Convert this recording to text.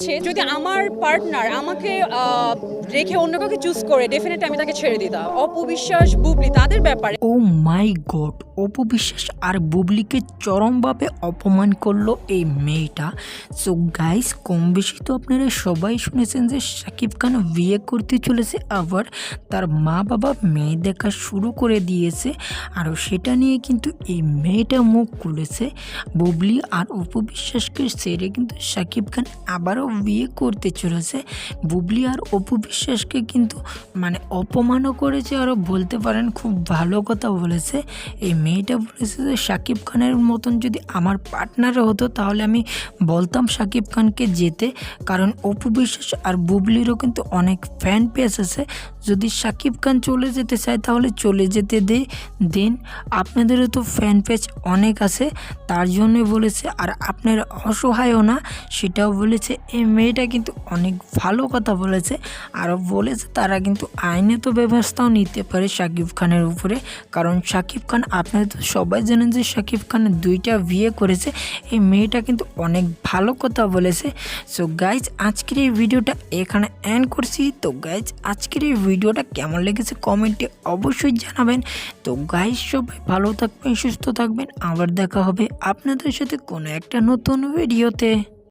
আছে, যদি আমার পার্টনার আমাকে রেখে অন্য কাউকে চুজ করে ডেফিনেটলি আমি তাকে ছেড়ে দিতাম। অপবিশ্বাস, বুবলি, তাদের ব্যাপারে ও মাই গড অপবিশ্বাস আর বুবলিকে চরমভাবে অপমান করল এই মেয়েটা। সো গাইস কম বেশি তো আপনারা সবাই শুনেছেন যে শাকিব খান বিয়ে করতে চলেছে, আবার তার মা বাবা মেয়ে দেখা শুরু করে দিয়েছে, আর সেটা নিয়ে কিন্তু এই মেয়েটা মুখ খুলেছে। বুবলি আর অপু বিশ্বাসকে ছেড়ে কিন্তু শাকিব খান আবারও বিয়ে করতে চলেছে, বুবলি আর অপু বিশ্বাসকে কিন্তু মানে অপমানও করেছে আরও বলতে পারেন খুব ভালো কথা বলেছে। এই মেয়েটা বলেছে যে শাকিব খানের মতন যদি আমার পার্টনারও হতো, তাহলে আমি বলতাম শাকিব খানকে যেতে। কারণ অপু বিশ্বাস আর বুবলিরও কিন্তু অনেক ফ্যান পেজ আছে। যদি শাকিব খান চলে যেতে চায়, তাহলে চলে যেতে দে, দিন। আপনাদেরও তো ফ্যান পেজ অনেক আছে, তার জন্যই বলেছে। আর আপনার অসহায়ও না, সেটাও বলেছে। এই মেয়েটা কিন্তু অনেক ভালো কথা বলেছে। আরও বলেছে তারা কিন্তু আইনে তো ব্যবস্থাও নিতে পারে শাকিব খানের উপরে। কারণ শাকিব খান আপনারা তো সবাই জানেন যে শাকিব খান দুইটা বিয়ে করেছে। এই মেয়েটা কিন্তু অনেক ভালো কথা বলেছে। সো গাইজ আজকের এই ভিডিওটা এখানে এন্ড করছি। তো গাইজ আজকের এই ভিডিওটা কেমন লেগেছে কমেন্টে অবশ্যই জানাবেন। তো গাইজ সবাই ভালো থাকবেন, সুস্থ থাকবেন। আবার দেখা হবে আপনাদের সাথে কোনো একটা নতুন ভিডিওতে।